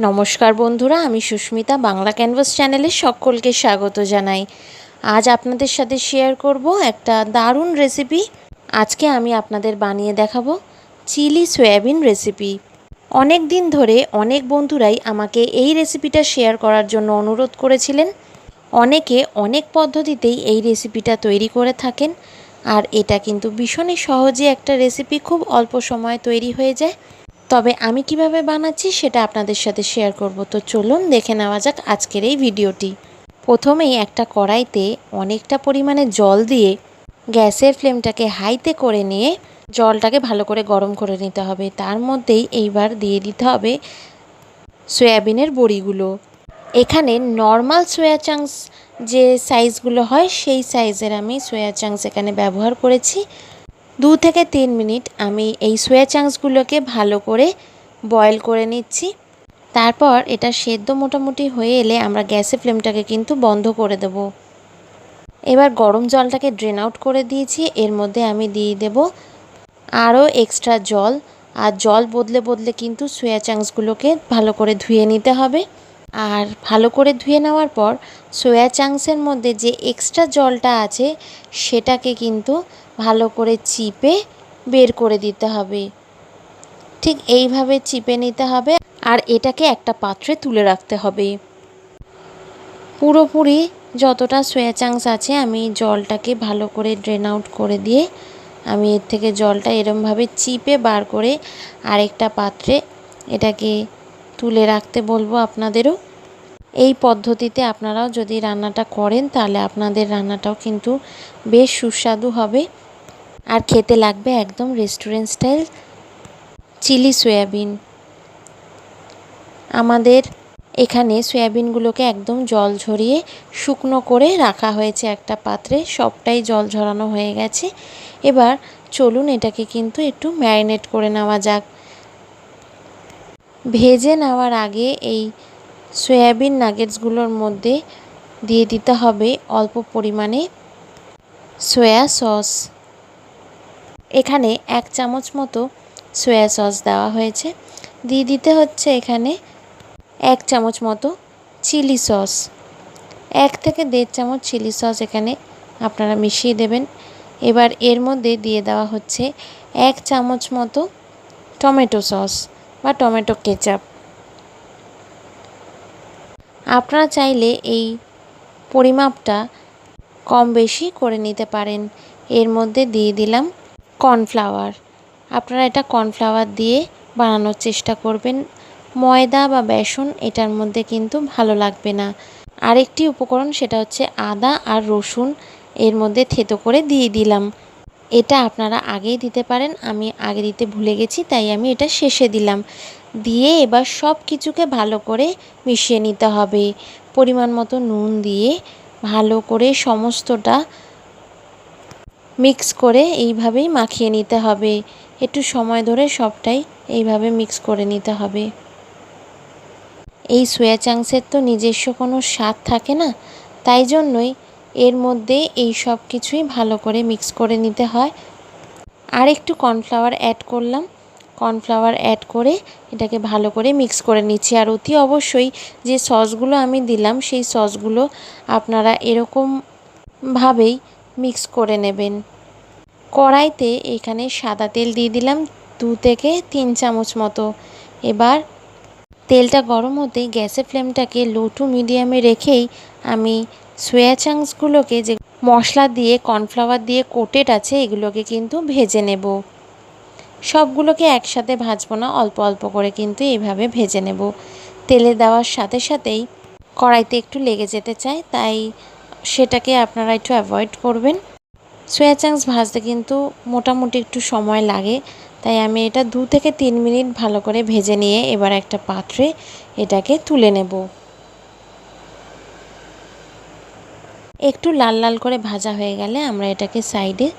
নমস্কার বন্ধুরা, আমি সুস্মিতা, বাংলা ক্যানভাস চ্যানেলে সকলকে স্বাগত জানাই। আজ আপনাদের সাথে শেয়ার করব একটা দারুণ রেসিপি আজকে আমি আপনাদের বানিয়ে দেখাবো চিলি সয়াবিন রেসিপি অনেক দিন ধরে অনেক বন্ধুরাই আমাকে এই রেসিপিটা শেয়ার করার জন্য অনুরোধ করেছিলেন। অনেকে অনেক পদ্ধতিতেই এই রেসিপিটা তৈরি করে থাকেন। আর এটা কিন্তু ভীষণই সহজে একটা রেসিপি খুব অল্প সময়ে তৈরি হয়ে যায়। তবে আমি কীভাবে বানাচ্ছি সেটা আপনাদের সাথে শেয়ার করব। তো চলুন দেখে নেওয়া যাক আজকের এই ভিডিওটি। প্রথমেই একটা কড়াইতে অনেকটা পরিমাণে জল দিয়ে গ্যাসের ফ্লেমটাকে হাইতে করে নিয়ে জলটাকে ভালো করে গরম করে নিতে হবে। তার মধ্যেই এইবার দিয়ে দিতে হবে সয়াবিনের বড়িগুলো। এখানে নর্মাল সোয়া চাংস যে সাইজগুলো হয়, সেই সাইজের আমি সোয়া চাংস এখানে ব্যবহার করেছি। দু থেকে তিন মিনিট আমি এই সোয়া চাংসগুলোকে ভালো করে বয়েল করে নিচ্ছি। তারপর এটা সেদ্ধ মোটামুটি হয়ে এলে আমরা গ্যাসের ফ্লেমটাকে কিন্তু বন্ধ করে দেব। এবার গরম জলটাকে ড্রেন আউট করে দিয়েছি। এর মধ্যে আমি দিয়ে দেব আরও এক্সট্রা জল। আর জল বদলে বদলে কিন্তু সোয়া চাংসগুলোকে ভালো করে ধুয়ে নিতে হবে। আর ভালো করে ধুয়ে নেওয়ার পর সোয়া চাংসের মধ্যে যে এক্সট্রা জলটা আছে সেটাকে কিন্তু ভালো করে চিপে বের করে দিতে হবে। ঠিক এইভাবে চিপে নিতে হবে আর এটাকে একটা পাত্রে তুলে রাখতে হবে। পুরোপুরি যতটা সোয়া চাংস আছে আমি জলটাকে ভালো করে ড্রেন আউট করে দিয়ে আমি এর থেকে জলটা এরমভাবে চিপে বার করে আরেকটা পাত্রে এটাকে তুলে রাখতে বলব আপনাদেরও। এই পদ্ধতিতে আপনারাও যদি রান্নাটা করেন তাহলে আপনাদের রান্নাটাও কিন্তু বেশ সুস্বাদু হবে। আর খেতে লাগবে একদম রেস্টুরেন্ট স্টাইল চিলি সয়াবিন আমাদের এখানে সয়াবিনগুলোকে একদম জল ঝরিয়ে শুকনো করে রাখা হয়েছে একটা পাত্রে, সবটাই জল ঝরানো হয়ে গেছে। এবার চলুন এটাকে কিন্তু একটু ম্যারিনেট করে নেওয়া যাক। ভেজে নেওয়ার আগে এই সয়াবিন নাগেটসগুলোর মধ্যে দিয়ে দিতে হবে অল্প পরিমাণে সয়া সস এখানে এক চামচ মতো সয়া সস দেওয়া হয়েছে। দিয়ে দিতে হচ্ছে এখানে এক চামচ মতো চিলি সস এক থেকে দেড় চামচ চিলি সস এখানে আপনারা মিশিয়ে দেবেন। এবার এর মধ্যে দিয়ে দেওয়া হচ্ছে এক চামচ মতো টমেটো সস বা টমেটো কেচাপ আপনারা চাইলে এই পরিমাপটা কম বেশি করে নিতে পারেন। এর মধ্যে দিয়ে দিলাম কর্নফ্লাওয়ার। আপনারা এটা কর্নফ্লাওয়ার দিয়ে বানানোর চেষ্টা করবেন। ময়দা বা বেসন এটার মধ্যে কিন্তু ভালো লাগবে না। আরেকটি উপকরণ সেটা হচ্ছে আদা আর রসুন এর মধ্যে থেতো করে দিয়ে দিলাম। এটা আপনারা আগেই দিতে পারেন, আমি আগে দিতে ভুলে গেছি, তাই আমি এটা শেষে দিলাম। দিয়ে এবার সব কিছুকে ভালো করে মিশিয়ে নিতে হবে। পরিমাণ মতো নুন দিয়ে ভালো করে সমস্তটা মিক্স করে এইভাবেই মাখিয়ে নিতে হবে। একটু সময় ধরে সবটাই এইভাবে মিক্স করে নিতে হবে। এই সোয়া চাংসের তো নিজস্ব কোনো স্বাদ থাকে না, তাই জন্যই এর মধ্যে এই সব কিছুই ভালো করে মিক্স করে নিতে হয়। আর একটু কর্নফ্লাওয়ার অ্যাড করলাম। কর্নফ্লাওয়ার অ্যাড করে এটাকে ভালো করে মিক্স করে নিচ্ছি। আর অতি অবশ্যই যে সসগুলো আমি দিলাম, সেই সসগুলো আপনারা এরকমভাবেই মিক্স করে নেবেন। কড়াইতে এখানে সাদা তেল দিয়ে দিলাম দু থেকে তিন চামচ মতো। এবার তেলটা গরম হতেই গ্যাসের ফ্লেমটাকে লো টু মিডিয়ামে রেখেই আমি সোয়া চাংসগুলোকে যে মশলা দিয়ে কর্নফ্লাওয়ার দিয়ে কোটেড আছে, এগুলোকে কিন্তু ভেজে নেব। সবগুলোকে একসাথে ভাজবো না, অল্প অল্প করে কিন্তু এইভাবে ভেজে নেব। তেলে দেওয়ার সাথে সাথেই কড়াইতে একটু লেগে যেতে চায়, তাই সেটাকে আপনারা একটু অ্যাভয়েড করবেন। সোয়া চাংস ভাজতে কিন্তু মোটামুটি একটু সময় লাগে। তাই আমি এটা দু থেকে তিন মিনিট ভালো করে ভেজে নিয়ে এবার একটা পাত্রে এটাকে তুলে নেব। একটু লাল লাল করে ভাজা হয়ে গেলে আমরা এটাকে সাইডে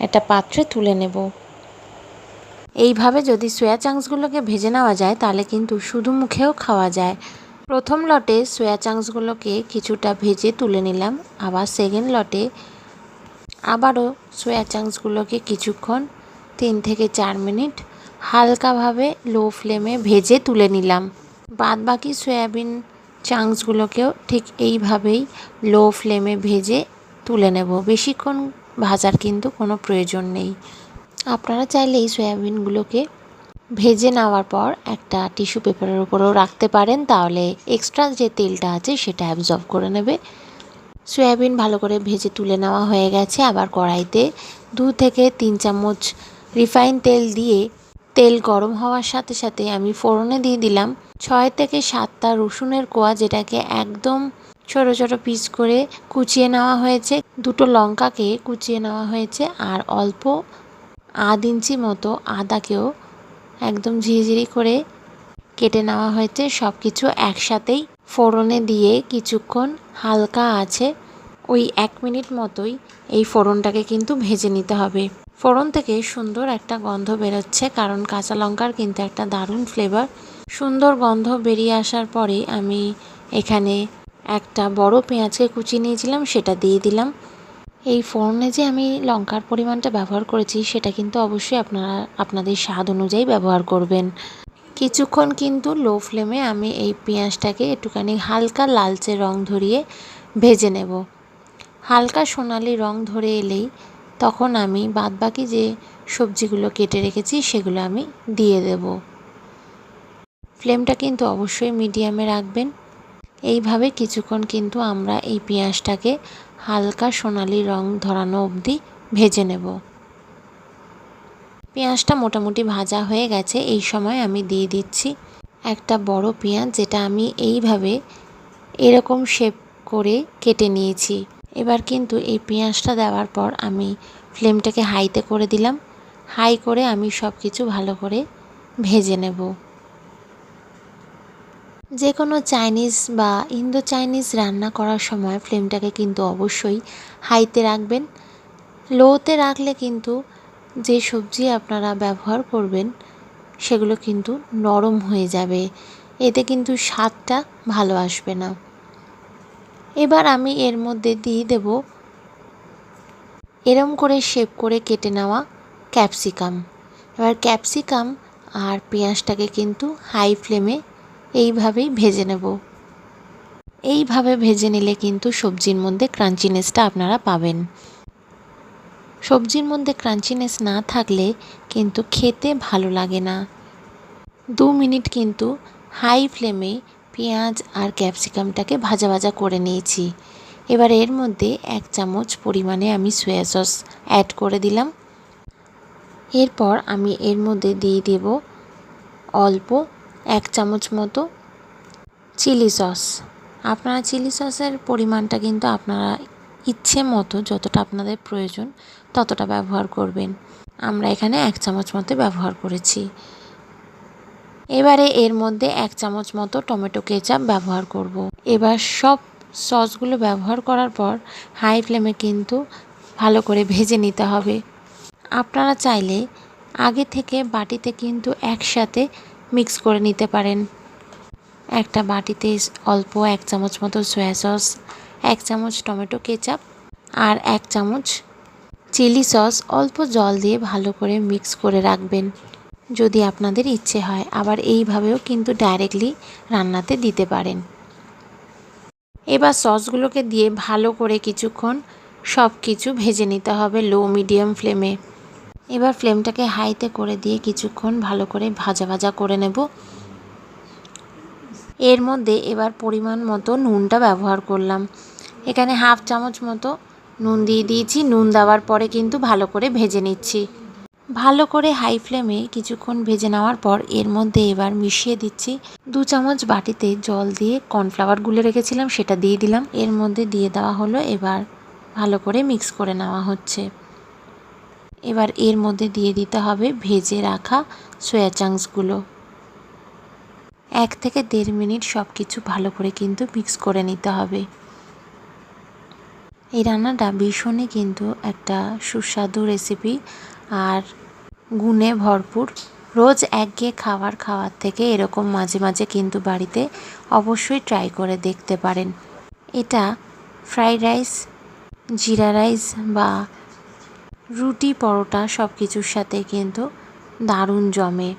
একটা পাত্রে তুলে নেব। এইভাবে যদি সোয়া চাংসগুলোকে ভেজে নেওয়া যায়, তাহলে কিন্তু শুধু মুখেও খাওয়া যায়। প্রথম লটে সোয়া চাংসগুলোকে কিছুটা ভেজে তুলে নিলাম। আবার সেকেন্ড লটে আবারও সোয়া চাংসগুলোকে কিছুক্ষণ তিন থেকে চার মিনিট হালকাভাবে লো ফ্লেমে ভেজে তুলে নিলাম। বাদ বাকি সয়াবিন চাংসগুলোকেও ঠিক এইভাবেই লো ফ্লেমে ভেজে তুলে নেব। বেশিক্ষণ ভাজার কিন্তু কোনো প্রয়োজন নেই। আপনারা চাইলে এই সয়াবিনগুলোকে ভেজে নেওয়ার পর একটা টিস্যু পেপারের উপরেও রাখতে পারেন, তাহলে এক্সট্রা যে তেলটা আছে সেটা অ্যাবজর্ব করে নেবে। সয়াবিন ভালো করে ভেজে তুলে নেওয়া হয়ে গেছে। আবার কড়াইতে দু থেকে তিন চামচ রিফাইন তেল দিয়ে তেল গরম হওয়ার সাথে সাথে আমি ফোড়নে দিয়ে দিলাম ছয় থেকে সাতটা রসুনের কোয়া, যেটাকে একদম ছোট ছোট পিস করে কুচিয়ে নেওয়া হয়েছে। দুটো লঙ্কাকে কুচিয়ে নেওয়া হয়েছে আর অল্প আধ ইঞ্চি মতো আদাকেও একদম ঝিরিঝিরি করে কেটে নেওয়া হয়েছে। সব কিছু একসাথেই ফোড়নে দিয়ে কিছুক্ষণ হালকা আছে। ওই এক মিনিট মতোই এই ফোড়নটাকে কিন্তু ভেজে নিতে হবে। ফোড়ন থেকে সুন্দর একটা গন্ধ বেরোচ্ছে, কারণ কাঁচা লঙ্কার কিন্তু একটা দারুণ ফ্লেভার সুন্দর গন্ধ বেরিয়ে আসার পরে আমি এখানে একটা বড় পেঁয়াজকে কুচিয়ে নিয়েছিলাম, সেটা দিয়ে দিলাম। এই ফোড়নে যে আমি লঙ্কার পরিমাণটা ব্যবহার করেছি, সেটা কিন্তু অবশ্যই আপনারা, আপনাদের স্বাদ অনুযায়ী ব্যবহার করবেন। কিছুক্ষণ কিন্তু লো ফ্লেমে আমি এই পেঁয়াজটাকে একটুখানি হালকা লালচে রং ধরিয়ে ভেজে নেব। হালকা সোনালি রং ধরে এলেই তখন আমি বাদবাকি যে সবজিগুলো কেটে রেখেছি, সেগুলো আমি দিয়ে দেব। ফ্লেমটা কিন্তু অবশ্যই মিডিয়ামে রাখবেন। এইভাবে কিছুক্ষণ কিন্তু আমরা এই পেঁয়াজটাকে হালকা সোনালি রং ধরানো অবধি ভেজে নেব। পেঁয়াজটা মোটামুটি ভাজা হয়ে গেছে, এই সময় আমি দিয়ে দিচ্ছি একটা বড় পেঁয়াজ, যেটা আমি এইভাবে এরকম শেপ করে কেটে নিয়েছি। এবার কিন্তু এই পেঁয়াজটা দেওয়ার পর আমি ফ্লেমটাকে হাইতে করে দিলাম। হাই করে আমি সব কিছু ভালো করে ভেজে নেব। যে কোনো চাইনিজ বা ইন্দো চাইনিজ রান্না করার সময় ফ্লেমটাকে কিন্তু অবশ্যই হাইতে রাখবেন। লোতে রাখলে কিন্তু যে সবজি আপনারা ব্যবহার করবেন, সেগুলো কিন্তু নরম হয়ে যাবে। এতে কিন্তু স্বাদটা ভালো আসবে না। এবার আমি এর মধ্যে দিয়ে দেব এরম করে শেপ করে কেটে নেওয়া ক্যাপসিকাম। এবার ক্যাপসিকাম আর পেঁয়াজটাকে কিন্তু হাই ফ্লেমে এইভাবেই ভেজে নেব। এইভাবে ভেজে নিলে কিন্তু সবজির মধ্যে ক্রাঞ্চিনেসটা আপনারা পাবেন। সবজির মধ্যে ক্রাঞ্চিনেস না থাকলে কিন্তু খেতে ভালো লাগে না। দু মিনিট কিন্তু হাই ফ্লেমে পেঁয়াজ আর ক্যাপসিকামটাকে ভাজা ভাজা করে নিয়েছি। এবার এর মধ্যে এক চামচ পরিমাণে আমি সয়া সস অ্যাড করে দিলাম। এরপর আমি এর মধ্যে দিয়ে দেব অল্প এক চামচ মতো চিলি সস। আপনারা চিলি সসের পরিমাণটা কিন্তু আপনারা ইচ্ছে মতো যতটা আপনাদের প্রয়োজন ততটা ব্যবহার করবেন। আমরা এখানে এক চামচ মতো ব্যবহার করেছি। এবারে এর মধ্যে এক চামচ মতো টমেটো কেচাপ ব্যবহার করব। এবার সব সসগুলো ব্যবহার করার পর হাই ফ্লেমে কিন্তু ভালো করে ভেজে নিতে হবে। আপনারা চাইলে আগে থেকে বাটিতে কিন্তু একসাথে মিক্স করে নিতে পারেন। একটা বাটিতে অল্প এক চামচ মতো সয়া সস এক চামচ টমেটো কেচাপ আর এক চামচ চিলি সস অল্প জল দিয়ে ভালো করে মিক্স করে রাখবেন। যদি আপনাদের ইচ্ছে হয়, আবার এইভাবেও কিন্তু ডাইরেক্টলি রান্নাতে দিতে পারেন। এবার সসগুলোকে দিয়ে ভালো করে কিছুক্ষণ সব কিছু ভেজে নিতে হবে লো মিডিয়াম ফ্লেমে এবার ফ্লেমটাকে হাইতে করে দিয়ে কিছুক্ষণ ভালো করে ভাজা ভাজা করে নেব। এর মধ্যে এবার পরিমাণ মতো নুনটা ব্যবহার করলাম। এখানে হাফ চামচ মতো নুন দিয়ে দিয়েছি। নুন দেওয়ার পরে কিন্তু ভালো করে ভেজে নিচ্ছি। ভালো করে হাই ফ্লেমে কিছুক্ষণ ভেজে নেওয়ার পর এর মধ্যে এবার মিশিয়ে দিচ্ছি। দু চামচ বাটিতে জল দিয়ে কর্নফ্লাওয়ার গুলে রেখেছিলাম, সেটা দিয়ে দিলাম। এর মধ্যে দিয়ে দেওয়া হলো এবার ভালো করে মিক্স করে নেওয়া হচ্ছে। এবার এর মধ্যে দিয়ে দিতে হবে ভেজে রাখা সোয়া চাংসগুলো এক থেকে দেড় মিনিট সব কিছু ভালো করে কিন্তু মিক্স করে নিতে হবে। এই রান্নাটা ভীষণই কিন্তু একটা সুস্বাদু রেসিপি আর গুণে ভরপুর। রোজ একঘেয়ে খাবার খাওয়ার থেকে এরকম মাঝে মাঝে কিন্তু বাড়িতে অবশ্যই ট্রাই করে দেখতে পারেন। এটা ফ্রাইড রাইস জিরা রাইস বা রুটি, পরোটা সব কিছুর সাথে কিন্তু দারুণ জমে।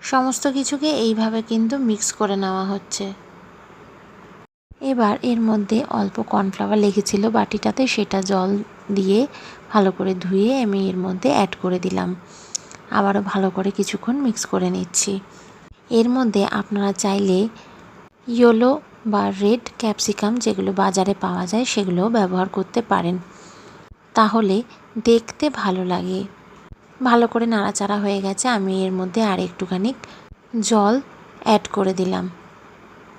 সমস্ত কিছুকে এইভাবে কিন্তু মিক্স করে নেওয়া হচ্ছে। এবার এর মধ্যে অল্প কর্নফ্লাওয়ার লেগেছিল বাটিটাতে, সেটা জল দিয়ে ভালো করে ধুয়ে আমি এর মধ্যে অ্যাড করে দিলাম। আবারও ভালো করে কিছুক্ষণ মিক্স করে নিচ্ছি। এর মধ্যে আপনারা চাইলে ইয়েলো বা রেড ক্যাপসিকাম যেগুলো বাজারে পাওয়া যায়, সেগুলোও ব্যবহার করতে পারেন। তাহলে দেখতে ভালো লাগে। ভালো করে নাড়াচাড়া হয়ে গেছে, আমি এর মধ্যে আর একটুখানি জল অ্যাড করে দিলাম।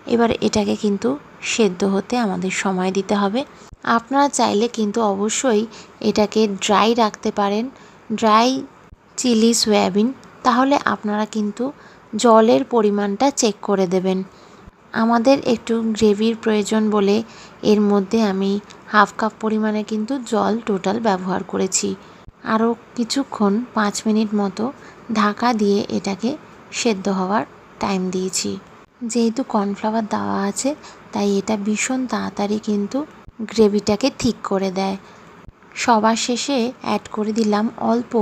এবার এটাকে কিন্তু সেদ্ধ হতে আমাদের সময় দিতে হবে। আপনারা চাইলে কিন্তু অবশ্যই এটাকে ড্রাই রাখতে পারেন ড্রাই চিলি সয়াবিন তাহলে আপনারা কিন্তু জলের পরিমাণটা চেক করে দেবেন। আমাদের একটু গ্রেভির প্রয়োজন বলে এর মধ্যে আমি হাফ কাপ পরিমাণে কিন্তু জল টোটাল ব্যবহার করেছি। আরও কিছুক্ষণ পাঁচ মিনিট মতো ঢাকা দিয়ে এটাকে সেদ্ধ হওয়ার টাইম দিয়েছি। যেহেতু কর্নফ্লাওয়ার দেওয়া আছে, তাই এটা ভীষণ তাড়াতাড়ি কিন্তু গ্রেভিটাকে ঠিক করে দেয়। সবার শেষে অ্যাড করে দিলাম অল্প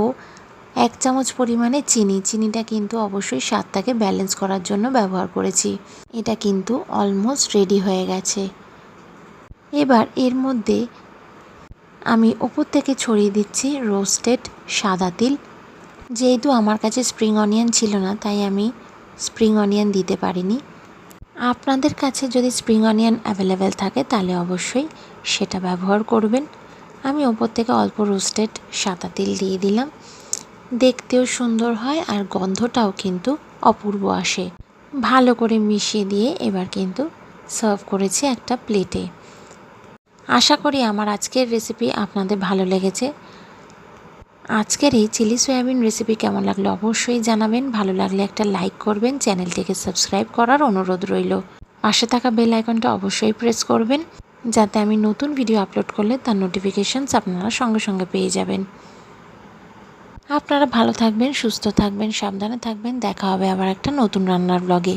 এক চামচ পরিমাণে চিনি। চিনিটা কিন্তু অবশ্যই স্বাদটাকে ব্যালেন্স করার জন্য ব্যবহার করেছি। এটা কিন্তু অলমোস্ট রেডি হয়ে গেছে। এবার এর মধ্যে আমি ওপর থেকে ছড়িয়ে দিচ্ছি রোস্টেড সাদা তিল। যেহেতু আমার কাছে স্প্রিং অনিয়ন ছিল না, তাই আমি স্প্রিং অনিয়ন দিতে পারিনি। আপনাদের কাছে যদি স্প্রিং অনিয়ন অ্যাভেলেবেল থাকে, তাহলে অবশ্যই সেটা ব্যবহার করবেন। আমি ওপর থেকে অল্প রোস্টেড সাদা তিল দিয়ে দিলাম। দেখতেও সুন্দর হয় আর গন্ধটাও কিন্তু অপূর্ব আসে। ভালো করে মিশিয়ে দিয়ে এবার কিন্তু সার্ভ করেছি একটা প্লেটে। আশা করি আমার আজকের রেসিপি আপনাদের ভালো লেগেছে। আজকের এই চিলি সয়াবিন রেসিপি কেমন লাগল অবশ্যই জানাবেন। ভালো লাগলে একটা লাইক করবেন, চ্যানেলটিকে সাবস্ক্রাইব করার অনুরোধ রইল। পাশে থাকা বেল আইকনটা অবশ্যই প্রেস করবেন, যাতে আমি নতুন ভিডিও আপলোড করলে তার নোটিফিকেশানস আপনারা সঙ্গে সঙ্গে পেয়ে যাবেন। আপনারা ভালো থাকবেন, সুস্থ থাকবেন, সাবধানে থাকবেন। দেখা হবে আবার একটা নতুন রান্নার ব্লগে